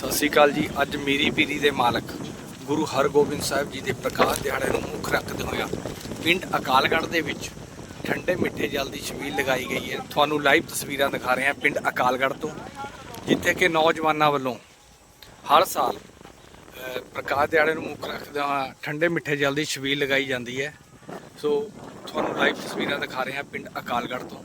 ਸਤਿ ਸ੍ਰੀ ਅਕਾਲ ਜੀ। ਅੱਜ ਮੇਰੀ ਪੀਰੀ ਦੇ ਮਾਲਕ ਗੁਰੂ ਹਰਗੋਬਿੰਦ ਸਾਹਿਬ ਜੀ ਦੇ ਪ੍ਰਕਾਸ਼ ਦਿਹਾੜੇ ਨੂੰ ਮੁੱਖ ਰੱਖਦੇ ਹੋਇਆ ਪਿੰਡ ਅਕਾਲਗੜ੍ਹ ਦੇ ਵਿੱਚ ਠੰਡੇ ਮਿੱਠੇ ਜਲ ਦੀ ਛਬੀਲ ਲਗਾਈ ਗਈ ਹੈ। ਤੁਹਾਨੂੰ ਲਾਈਵ ਤਸਵੀਰਾਂ ਦਿਖਾ ਰਹੇ ਹਾਂ ਪਿੰਡ ਅਕਾਲਗੜ੍ਹ ਤੋਂ, ਜਿੱਥੇ ਕਿ ਨੌਜਵਾਨਾਂ ਵੱਲੋਂ ਹਰ ਸਾਲ ਪ੍ਰਕਾਸ਼ ਦਿਹਾੜੇ ਨੂੰ ਮੁੱਖ ਰੱਖਦੇ ਹੋਇਆ ਠੰਡੇ ਮਿੱਠੇ ਜਲ ਦੀ ਛਬੀਲ ਲਗਾਈ ਜਾਂਦੀ ਹੈ। ਸੋ, ਤੁਹਾਨੂੰ ਲਾਈਵ ਤਸਵੀਰਾਂ ਦਿਖਾ ਰਹੇ ਹਾਂ ਪਿੰਡ ਅਕਾਲਗੜ੍ਹ ਤੋਂ।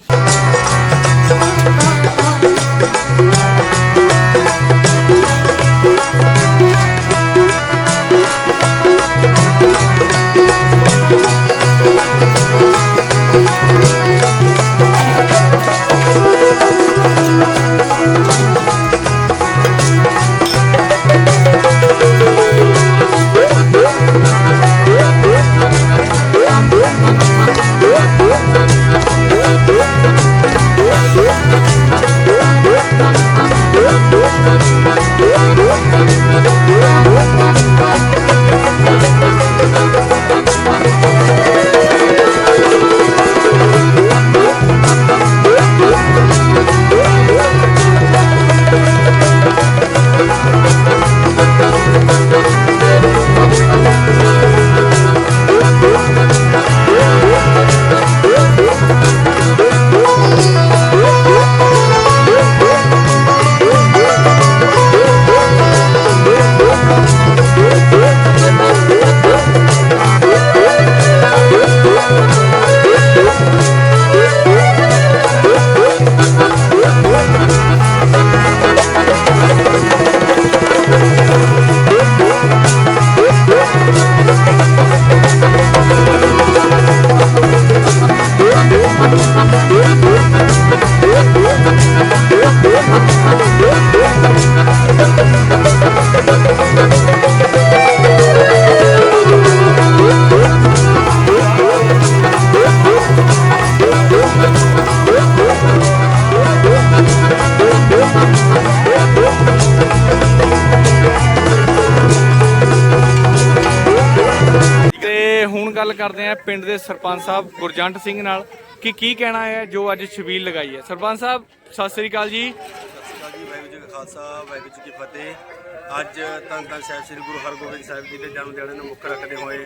ਤੇ ਹੁਣ ਗੱਲ ਕਰਦੇ ਆ ਪਿੰਡ ਦੇ ਸਰਪੰਚ ਸਾਹਿਬ ਗੁਰਜੰਟ ਸਿੰਘ ਨਾਲ। ਕਿ ਕੀ ਕਹਿਣਾ ਹੈ ਜੋ ਅੱਜ ਛਬੀਲ ਲਗਾਈ ਹੈ? ਸਰਪੰਚ ਸਾਹਿਬ, ਸਤਿ ਸ੍ਰੀ ਅਕਾਲ ਜੀ। ਸਤਿ ਸ਼੍ਰੀ ਅਕਾਲ ਜੀ, ਵਾਹਿਗੁਰੂ ਜੀ ਕਾ ਖਾਲਸਾ, ਵਾਹਿਗੁਰੂ ਜੀ ਕੀ ਫਤਿਹ। ਅੱਜ ਧੰਨ ਧੰਨ ਸਾਹਿਬ ਸ੍ਰੀ ਗੁਰੂ ਹਰਗੋਬਿੰਦ ਸਾਹਿਬ ਜੀ ਦੇ ਜਨਮ ਦਿਹਾੜੇ ਨੂੰ ਮੁੱਖ ਰੱਖਦੇ ਹੋਏ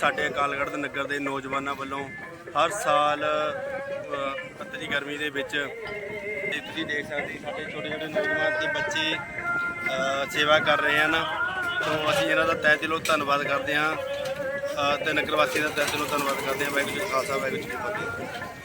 ਸਾਡੇ ਅਕਾਲਗੜ੍ਹ ਦੇ ਨਗਰ ਦੇ ਨੌਜਵਾਨਾਂ ਵੱਲੋਂ ਹਰ ਸਾਲ ਅਤਰੀ ਗਰਮੀ ਦੇ ਵਿੱਚ ਤੇ ਤੁਸੀਂ ਦੇਖ ਸਕਦੇ ਸਾਡੇ ਛੋਟੇ ਛੋਟੇ ਨੌਜਵਾਨ ਤੇ ਬੱਚੇ ਸੇਵਾ ਕਰ ਰਹੇ ਹਨ। ਤੋਂ ਅਸੀਂ ਇਹਨਾਂ ਦਾ ਤਹਿ ਦਿਲੋਂ ਧੰਨਵਾਦ ਕਰਦੇ ਹਾਂ। ਤੇ ਨਗਰ ਵਾਸੀਆਂ ਦਾ ਤਹਿ ਦਿਲੋਂ ਧੰਨਵਾਦ ਕਰਦੇ ਹਾਂ, ਵਾਹਿਗੁਰੂ ਜੀ ਕਾ ਖਾਲਸਾ, ਵਾਹਿਗੁਰੂ ਜੀ ਕੀ ਫਤਿਹ।